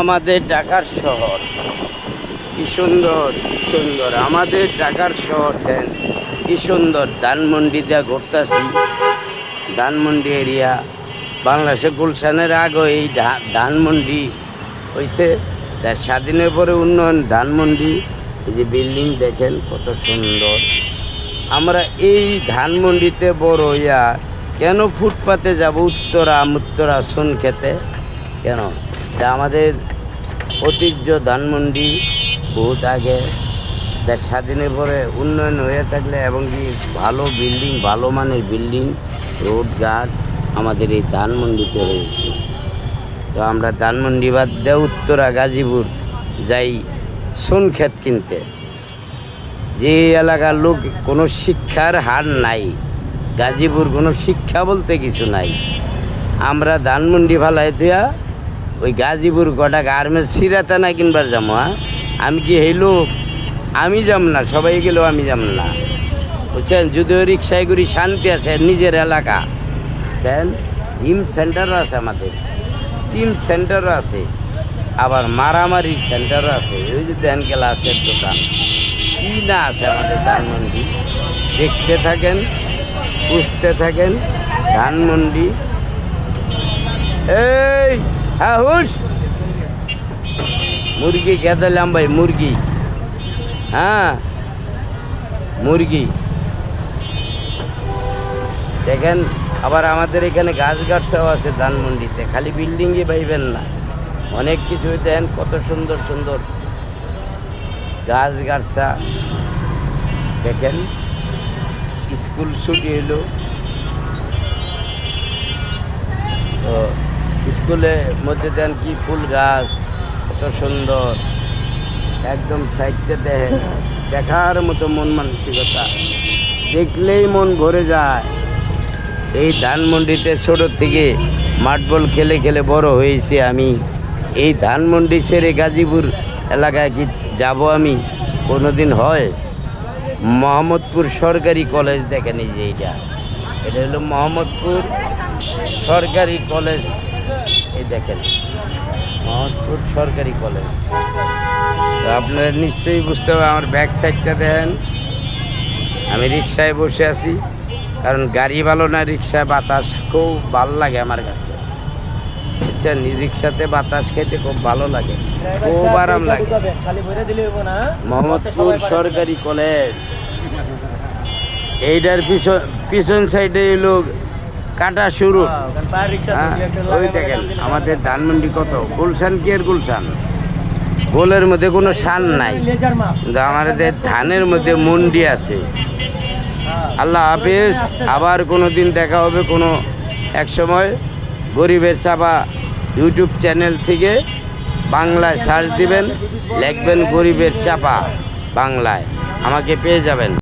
আমাদের ঢাকার শহর। কি সুন্দর কি সুন্দর। আমাদের ঢাকার শহর, দেন কি সুন্দর। ধানমন্ডি ধানমন্ডিতে ঘুরতেছি। ধানমন্ডি এরিয়া। বাংলাদেশে গুলশানের আগে এই ধানমন্ডি হয়েছে তার স্বাধীনের পরে উন্নয়ন, ধানমন্ডি, এই যে বিল্ডিং দেখেন কত সুন্দর। আমরা এই ধানমন্ডিতে বড় ইয়া কেন ফুটপাতে যাব উত্তরা উত্তরা সোন খেতে কেন? এটা আমাদের ঐতিহ্য ধানমন্ডি বহুত আগে। দেশ স্বাধীনের পরে উন্নয়ন হয়ে থাকলে এবং কি ভালো বিল্ডিং ভালো মানের বিল্ডিং রোড ঘাট আমাদের এই ধানমন্ডিতে রয়েছে। তো আমরা ধানমন্ডি বাদ দিয়ে উত্তরা, গাজীপুর যাই সোনক্ষেত কিনতে। যে এলাকার লোক কোনো শিক্ষার হার নাই, গাজীপুর কোনো শিক্ষা বলতে কিছু নাই। আমরা ধানমন্ডি ফালাই দিয়া ওই গাজীপুর কটা গার্মেন্টস সিরাতা না কিনবার যাব আমি কি লোক? আমি যাম না, সবাই গেলেও আমি যাম না। বুঝছেন? যদিও রিক্সায় করি শান্তি আছে, নিজের এলাকা। দেন জিম সেন্টারও আছে আমাদের। জিম সেন্টারও আছে। আবার মারামারির সেন্টারও আছে। ওই যে দেন গ্লাসের দোকান। কি না আছে আমাদের ধানমন্ডি? দেখতে থাকেন বুঝতে থাকেন, ধানমন্ডি। এই! হ্যাঁ হুস মুরগি খেতালাম ভাই মুরগি। হ্যাঁ মুরগি। দেখেন, আবার আমাদের এখানে গাছ গাছাও আছে ধানমন্ডিতে। খালি বিল্ডিংই পাইবেন না। অনেক কিছু দেন, কত সুন্দর সুন্দর গাছ গাছা দেখেন, স্কুল ছুটি হলো তো স্কুলের মধ্যে দেন কি ফুল গাছ, কত সুন্দর। একদম সাইডতে দেখেন, দেখার মতো মন মানসিকতা। দেখলেই মন ভরে যায়। এই ধানমন্ডিতে ছোট থেকে মাঠবল খেলে খেলে বড় হয়েছে আমি। এই ধানমন্ডি ছেড়ে গাজীপুর এলাকায় কি যাব আমি? কোনোদিন হয়? মোহাম্মদপুর সরকারি কলেজ দেখেনি যে এটা। এটা হলো মোহাম্মদপুর সরকারি কলেজ। এই দেখেন মোহাম্মদপুর সরকারি কলেজ। তো আপনারা নিশ্চয়ই বুঝতে হবে, আমার ব্যাক সাইডটা দেখেন। আমি রিক্সায় বসে আছি, কারণ গাড়ি ভালো না রিক্সায় বাতাস খুব ভালো লাগে আমার কাছে। বুঝছেন? রিক্সাতে বাতাস খেতে খুব ভালো লাগে, খুব আরাম লাগে। মোহাম্মদপুর সরকারি কলেজ। এইটার পিছন পিছন সাইডে এলো কাটা শুরু। হ্যাঁ, ওই দেখেন আমাদের ধানমন্ডি কত? গুলশান কি আর গুলশান? গোলের মধ্যে কোনো শান নাই। কিন্তু আমাদের ধানের মধ্যে মন্ডি আছে। আল্লাহ হাফিজ আবার কোনো দিন দেখা হবে কোনো এক সময়। গরিবের চাপা ইউটিউব চ্যানেল থেকে বাংলায় সার্চ দিবেন লিখবেন গরিবের চাপা বাংলায়। আমাকে পেয়ে যাবেন।